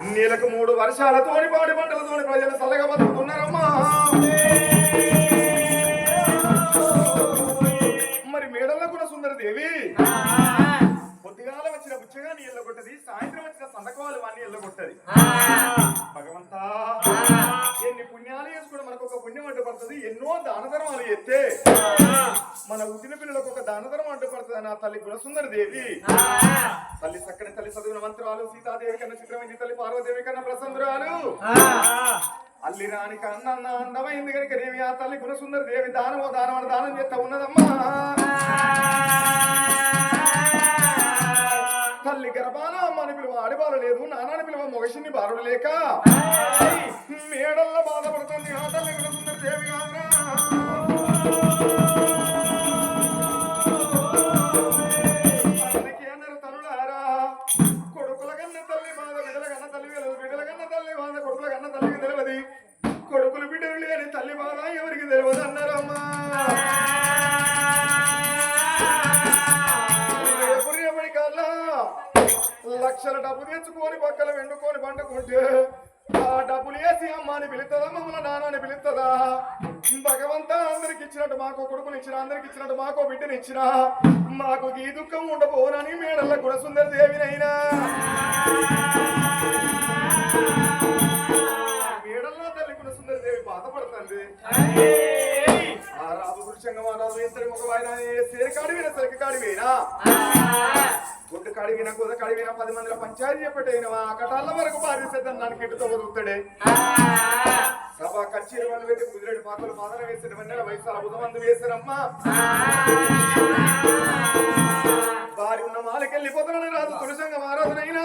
నీలకు మూడు వర్షాల తోడి పాడి పంటలతోని ప్రజలు చల్లగా బతుకుతున్నారమ్మా. మరి మేడల్లో కూడా సుందరదేవి పొద్దుగాల వచ్చిన బుచ్చగా నీ ఎల్ల కొట్టది సాయంత్రం వచ్చిన సందకవాలు వాణ్ణి ఎల్ల కొట్టది. భగవంతా. ఎన్ని పుణ్యాలు చేసుకుని మనకు ఒక పుణ్యం అంటూ పడుతుంది. ఎన్నో దాన ధర్మాలు ఎత్తే మన ఉదిన పిల్లలకు ఒక దాన ధర్మం అంటూ పడుతుంది. నా తల్లి గుణసుందరి దేవి తల్లి చక్కని తల్లి చదివిన మంత్రాలు సీతాదేవి కన్నా చిత్రమైంది తల్లి పార్వదేవి కన్నా ప్రసందురాలు అల్లి కన్నా అన్న అందమైంది కనుక దేవి ఆ తల్లి గుణసుందరి దేవి దానమో దానం అని దానం చేస్తా ఉన్నదమ్మా. తల్లి గర్భాన అమ్మని పిలువ ఆడిబాలు లేదు నాన్నని పిలువ మొగషిని బారుడు లేక. మేడల్లో బాధపడుతుంది ఆ తల్లి దేవి కాదురా. మందిల పంచాయతీ చెప్పటైన ఆ కటాల వరకు పారిసేద్దాం దానికి ఎటుతో వదులుతాడే సభ కచ్చీరు మంది పెట్టి కుదిరేడు పాకలు పాదన వేసిన వెన్నెల వయసు అబుధ మంది వేసినమ్మా. వారి ఉన్న మాలకెళ్ళిపోతున్నాడు రాదు తులసంగ మహారాజునైనా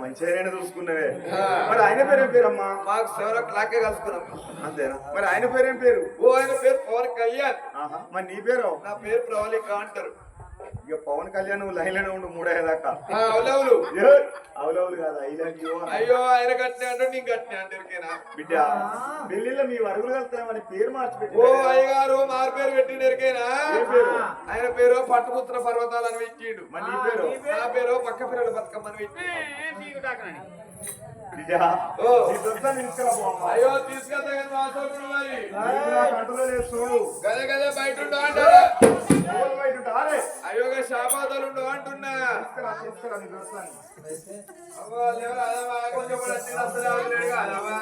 మంచిగానే చూసుకున్నవే. మరి ఆయన పేరేం పేరమ్మా? మాకు సెవెన్ ఓ క్లాక్ కలుసుకున్నాం. అంతేనా? మరి ఆయన పేరేం పేరు? ఓ ఆయన పేరు పవన్ కళ్యాణ్. మరి నీ పేరు? నా పేరు ప్రవళిక అంటారు. ఇక పవన్ కళ్యాణ్ నువ్వు లైన్లోనే ఉండు మూడేదాకా ఆ, అవులవులు అవులవులు కాదు ఐ లవ్ యూ అయ్యో ఆయన కట్టిన అంటే నీకు కట్టిన అంటే ఎరికేనా బిడ్డ పెళ్ళిలో మీ వరుగులు కలుస్తామని పేరు మార్చి పెట్టి ఓ అయ్యగారు మారు పేరు పెట్టిన ఎరికేనా ఏ పేరు? ఆయన పేరు పట్టుపుత్ర పర్వతాలు అని పెట్టిండు. మరి నీ పేరు? నా పేరు? పక్క పిల్లల బతుకమ్మని పెట్టి. అయ్యో తీసుకెళ్తా కానీ మా సోకుడు మరి. గదే గదే బయట ఉండు అంటారు అయ్యోగా శాపాదాలు అంటున్నా. తీసుకురా, తీసుకురా నీ దోస్తాన్ని. అవ్వ, లేవరా, అదవ్వా, కొంచెం కూడా చిన్న అసలు ఆగలేడు కదా, అవ్వా.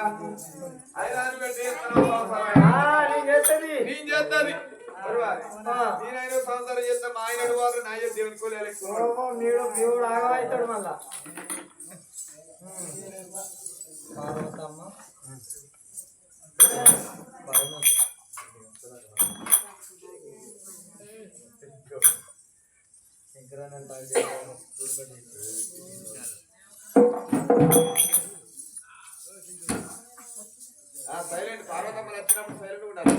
అయినా నువ్వు పెట్టి చేస్తున్నావు సంసారం. నేను చేస్తాది నేనైనా సంసారం చేస్తా మా ఆయన వాళ్ళు నా చేసి దేవుని కోలేరు ఎక్కువ నీడు దేవుడు ఆగమవుతాడు మళ్ళా సైలెంట్. పార్వతమ్మ వచ్చినప్పుడు సైలెంట్ ఉండాలి.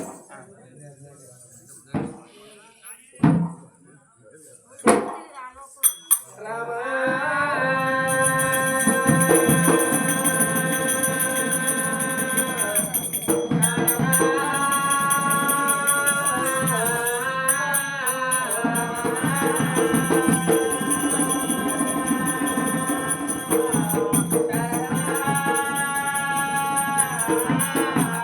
Música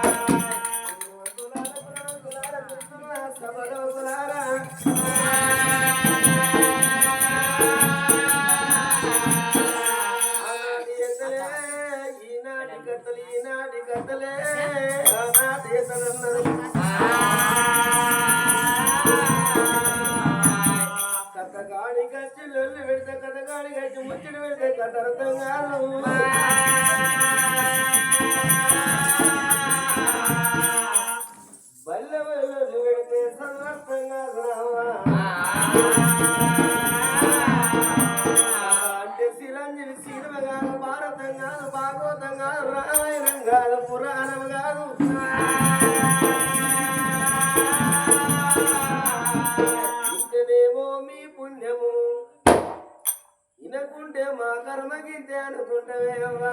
తినకుంటే మా కర్మకింతే అనుకుంటవే అవ్వా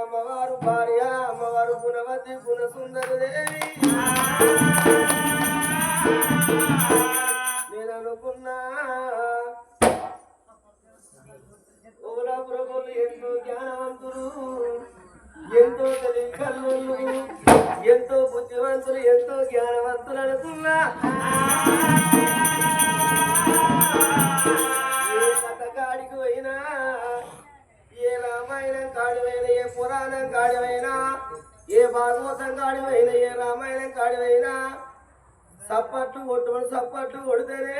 అమ్మవారు భార్య అమ్మవారు గుణవతి గుణ సుందరదేవి నేను అనుకున్నా ఓలా ప్రభులు ఎంతో జ్ఞానవంతులు ఎంతో తెలివి కల్లులు ఎంతో బుద్ధివంతులు ఎంతో జ్ఞానవంతులు అనుకున్నా. ఏ రామాయణం కాడివైనా ఏ పురాణం కాడివైనా ఏ భాగవతం కాడివైనా ఏ రామాయణం కాడివైనా సప్పట్లు కొట్టుకొని సప్పట్లు కొడితేనే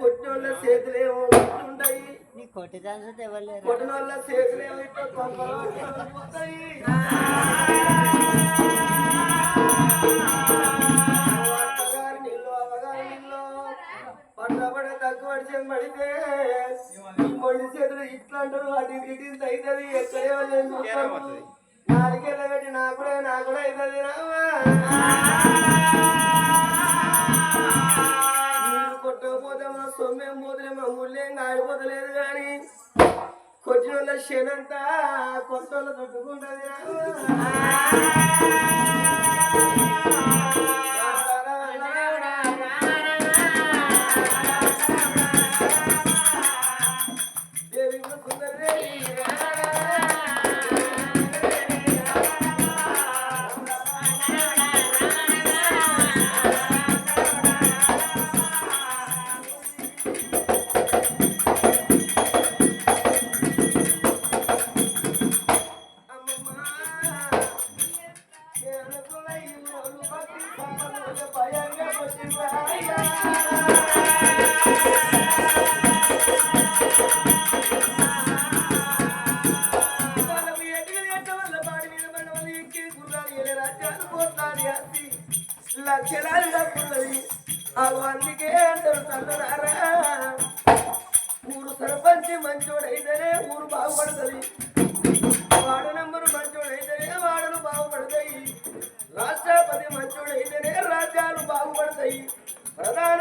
కొట్టినోళ్ళ చేతులేమో ఉంటాయి కొట్టినోళ్ళ చేతులేమో ఇట్లా కొంపలు చెంబడితే ఈ మొండి చేతులు ఇట్లా అంటారు అటు ఇటు అవుతుంది నాలుగేళ్ళ పెట్టి నాకు నాకు అవుతుంది నీళ్ళు కొట్టకపోతే మన సొమ్మేం పోతలే మా ముళ్ళేం ఆడిపోతలేదు కానీ కొట్టిన వాళ్ళ శనంతా కొత్త వాళ్ళ చుట్టుకుంటుంది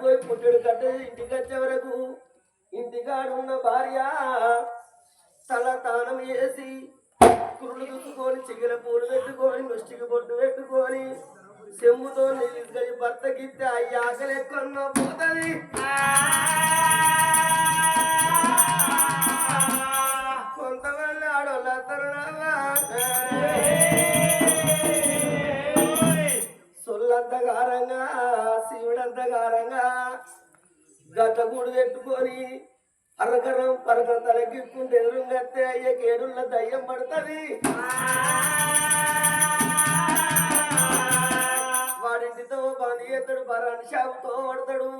భర్త అడిగిపోయి పుట్టుడు కట్ట ఇంటికి వచ్చే వరకు ఇంటికాడ ఉన్న భార్య తల తానం చేసి కురులు దుక్కుకొని చిగిల పూలు పెట్టుకొని ముష్టికి బొట్టు పెట్టుకొని చెమ్ముతో నీళ్ళు భర్తకిస్తే అయ్యి ఆకలి ఎక్కువ పోతుంది కొంతమంది ఆడవాళ్ళు అత్తరున్నావా శివుడంతగారంగా గత గూడు పెట్టుకొని అరకరం పరక తలకిక్కుంటే ఎదురుగత్తే అయ్యే కేడుళ్ళ దయ్యం పడుతుంది. వాడింటితో పని ఎత్తడు పరాని షాపుతో పడతాడు.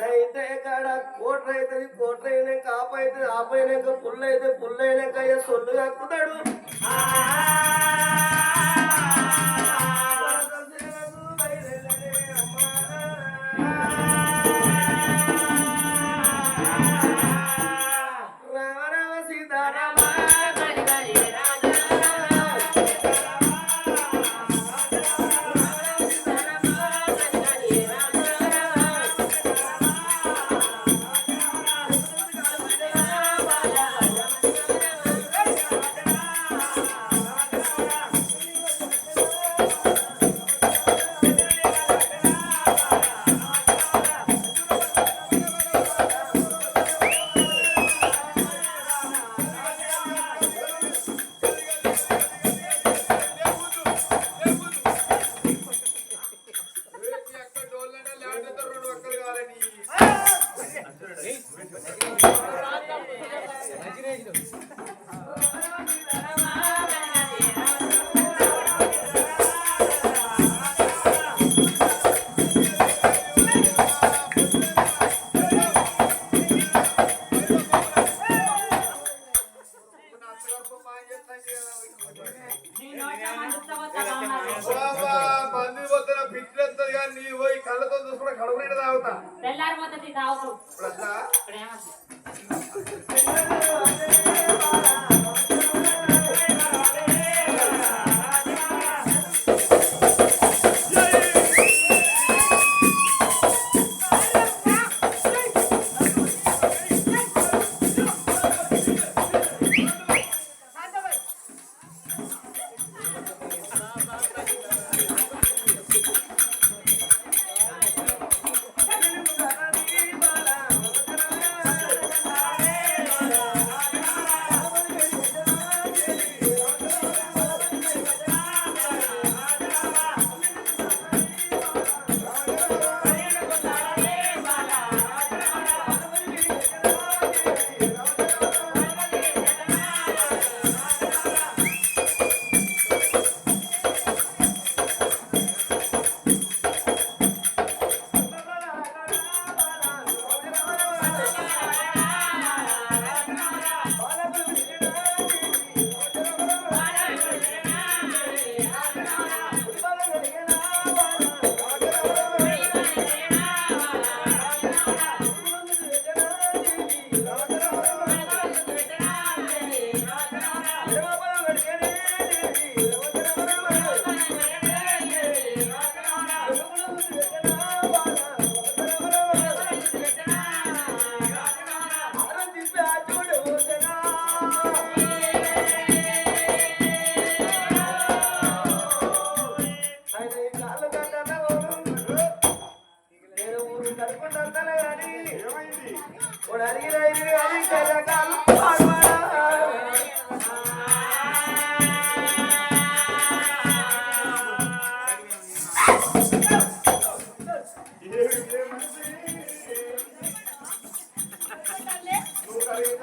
నైతే కాడ కోట్ర అవుతుంది కోట్ర అయినాక ఆప ఆపైనాక ఆప అయినాక పుల్ల అయితే పుల్ల అయినాక అయ్యే సొల్లు కక్కుతాడు.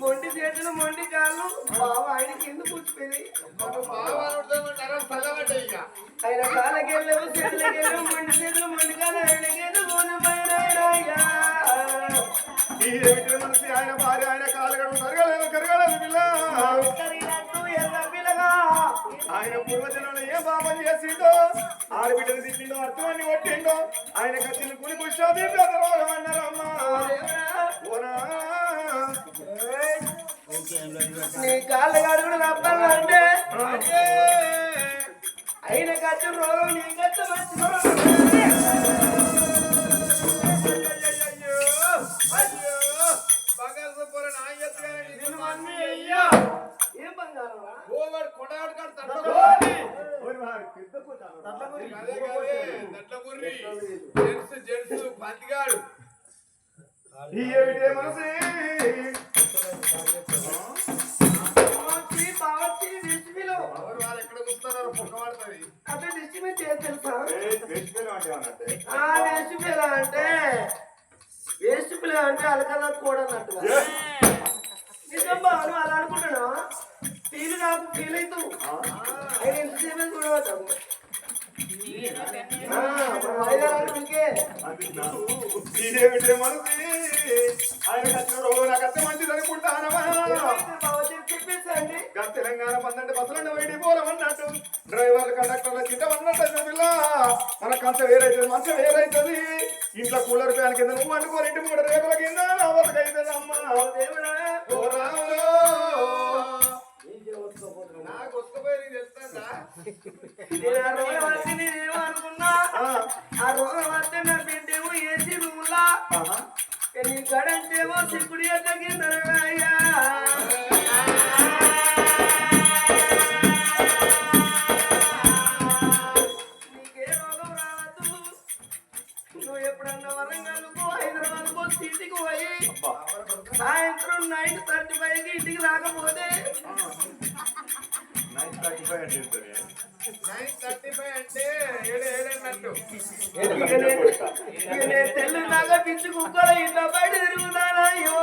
మొండి చేతులు మొండి కాళ్ళు. బావ ఆయనకి ఎందుకు కూర్చిపోయింది. ఆయన కాళ్ళకెళ్ళవు చేతులకెళ్ళవు మొండి చేతులు మొండి కాళ్ళు ఆయనకేదో పోను ఆయన భార్య ఆయన కాలు గడుపు కరగలేదు కరగలేదు పిల్ల. ఆయన పూర్వజనంలో ఏ పాపం చేసిండో ఆడబిడ్డను తిట్టిండో అర్థమని కొట్టిండో ఆయన కత్తిని కుని కుషాది అన్నారమ్మా నీ కాళ్ళు నప్పాలంటే అయిన రోగం నీ! అయ్యో! నా అయ్యా! ఏం బంగారం రా? ఓ వాడు కొండవాడు కాడు తట్ల ఓరి! ఓరి వారి పెద్ద పోతాను. అదే కాదే, తట్ల బుర్రి. జెంట్స్, జెంట్స్, పందిగాడు. ఈ ఏమిటి మనసి? దిష్టి మీద చేసి తెలుసా? వేస్ట్ అంటే పిల్ల అంటే? వేస్ట్ పిల్ల అంటే అలకల కూడా అన్నట్టుగా నిజం బావ నువ్వు అలా అనుకుంటున్నావా? ఫీల్ నాకు ఫీల్ అవుతూ ఆయన ఎంతసేపు చూడవచ్చాము మీకే ఇదేమిటి ఆయన నాకు అత్త మంచిది అనుకుంటానవా తెలంగాణ పందంటే బస్సులను వెయిడి పోలమన్నట్టు డ్రైవర్లు కండక్టర్ల కింద అన్నట్టు పిల్ల మన కంత వేరైతుంది మంచం వేరైతుంది ఇంట్లో కూలర్ ఫ్యాన్ కింద నువ్వు వండుకోని ఇంటి కూడా రేపుల కింద నా బతుకైతుంది అమ్మా నాకు వస్తుపోయి నీకు నేను ఆ రోగం నేనేమనుకున్నా ఆ, ఆ. వస్తే నా బిడ్డేమో ఏసీ రూమ్లా నీ గడంటేమో సిక్కుడి అయ్యా పోయి సాయంత్రం నైన్ థర్టీ ఫైవ్కి ఇంటికి రాకపోతే నైన్ థర్టీ ఫైవ్ అంటే నైన్ థర్టీ ఫైవ్ అంటే ఏడు ఏడు తెల్లు పిచ్చి కుక్కలు బయట తిరుగుతానయ్యో.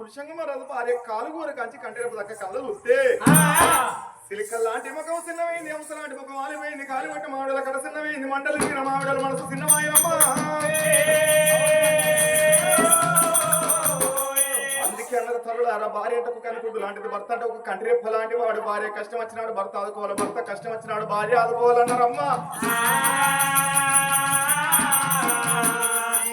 తులసంగమ రాజు భార్య కాలుగూర కంచి కంటి దక్క కళ్ళ చూస్తే సిలికల్ లాంటి ముఖం చిన్నమైంది అంశ లాంటి ముఖం ఆలిపోయింది కాలి పట్ట మామిడల కడ చిన్నమైంది మంటలు తిన మామిడల మనసు చిన్నమాయమ్మ అందుకే భార్య అంటే ఒక కనుకుంటు లాంటిది భర్త అంటే ఒక కంటి రెప్ప లాంటి వాడు భార్య కష్టం వచ్చినాడు భర్త ఆదుకోవాలి భర్త కష్టం వచ్చినాడు భార్య ఆదుకోవాలన్నారమ్మా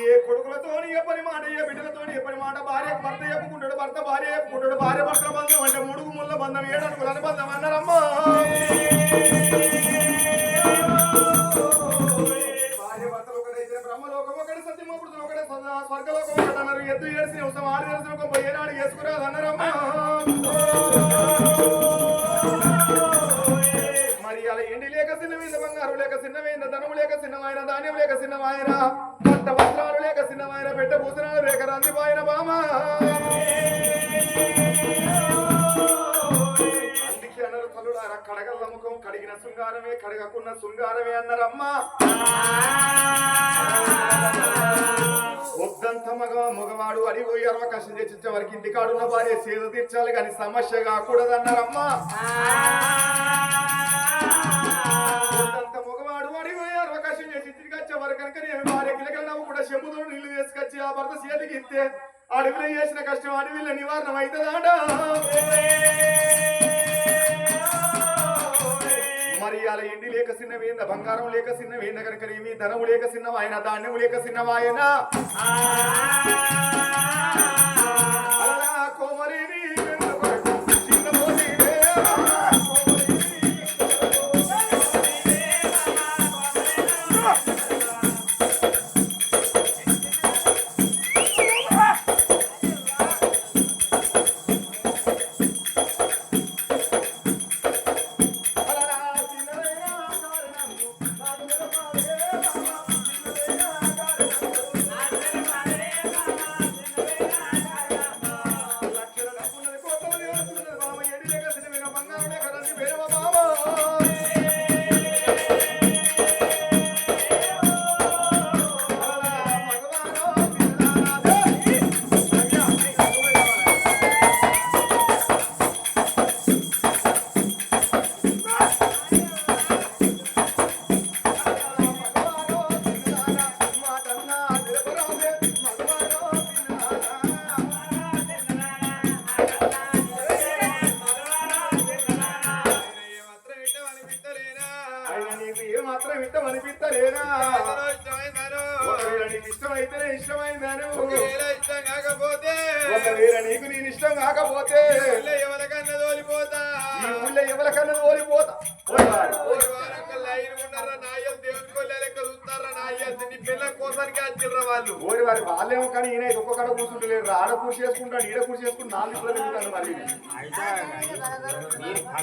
ఏ కొడుకులతో ఏ పని మాట ఏ బిడ్డలతో ఏ పని మాట భార్య భర్త చెప్పుకుంటాడు భర్త భార్య చెప్పుకుంటాడు భార్య భర్తల బంధం అంటే ముడుగు ముళ్ళ బంధం ఏడనుకుల బంధం అన్నారమ్మా. స్వర్గలోకం ఒకటి అన్నారు. ఎద్దు ఏడిసిన అవసరం ఆరు ఏడిసిన వేసుకురాదు అన్నారమ్మా. మరి అలా ఎండి లేక చిన్నమైన బంగారు లేక చిన్నమైన ధనము లేక చిన్నమైన ధాన్యం లేక చిన్నమైన పట్ట వస్త్రాలు లేక చిన్నమైన పెట్ట భూషణాలు లేక రందిపోయిన బామ. అందుకే అన్నారు కడగల్ల ముఖం కడిగిన శృంగారమే కడగకున్న శృంగారమే అన్నారమ్మా. వద్దంత మగ మగవాడు అడిగిపోయి అవకాశం చేసే వారికి ఇంటికాడున్న భార్య సేద తీర్చాలి కానీ సమస్య కాకూడదన్నారమ్మా. చేసి తిరిగి వచ్చే వారు కనుక నేను భార్య కిలకల నవ్వు కూడా చెంబుతో నీళ్ళు తీసుకొచ్చి ఆ భర్త చేతికి ఇస్తే అడవిలో చేసిన కష్టం అడవిలో నివారణ అవుతుందాడా మరి అలా ఎండి లేక సిన్నవేంద బంగారం లేక సిన్నవేంద కనుక ఏమి ధనము లేక సిన్నవాయన ధాన్యము లేక సిన్నవాయన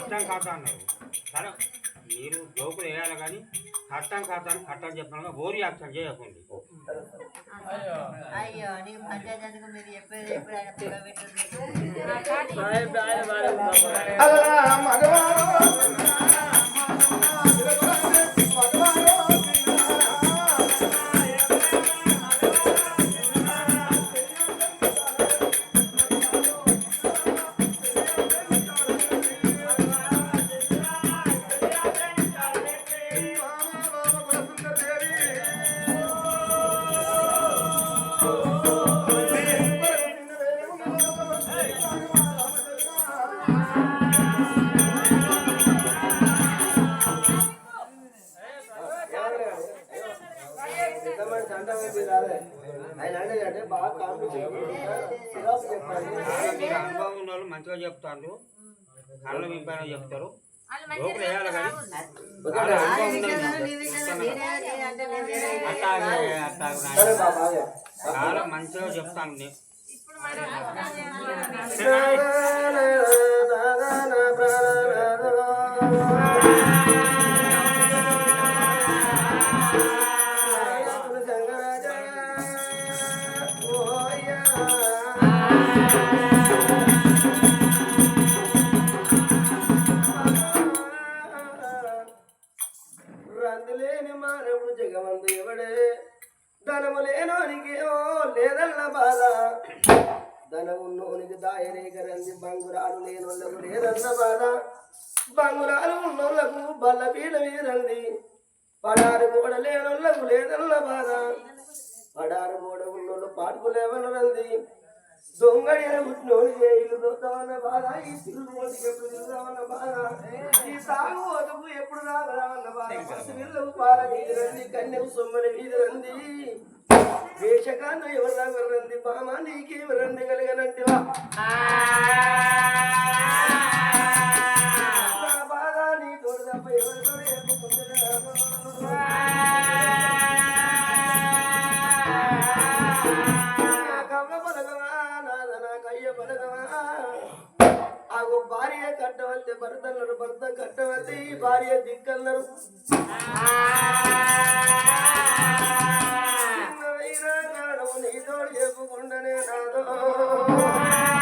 కష్టం కథ అన్నారు సరే మీరు జోకులు వేయాలి కానీ కష్టం కథ అని కట్టం చెప్పినాక ఓరి యాక్షన్ చేయకండి అయ్యో నీకు పంచాయతీ ఎందుకు మీరు చెప్పేది ఎప్పుడు ఆయన పిల్ల పెట్టండి చెప్తారు కళ్ళు వింపైన చెప్తారు చాలా మంచిగా చెప్తాను నేను ఎవడే ధనము లేనోనికేమో లేదన్న బాధ ధనమున్నోనికి బంగురాలు లేనోళ్ళకు లేదన్న బాధ బంగురాలు ఉన్నోళ్ళకు బల్ల పీడ మీరంది పడారు గోడ లేనోళ్ళకు లేదన్న బాధ పడారు గోడ ఉన్నోళ్ళు పాటుకులేవనరంది దొంగడి పుట్టినోడు ఇల్లు బాధ ఈ తిరుగుబోతుకి ఎప్పుడు తిరుగుదామన్న బాధ? ఈ సాగు ఎప్పుడు రాగరామన్న బాధ? పసి పాల వీధిరంది కన్యకు సొమ్మని వీధిరంది ఎవరు రాగరంది బామ బాధ నీ తోడు తప్ప ఎవరితో ఆగు భార్య కట్టవస్తే భర్తన్నారు భర్త కట్టవస్తే ఈ భార్య దిక్కన్నారు చెప్పుకుంటనే నాదో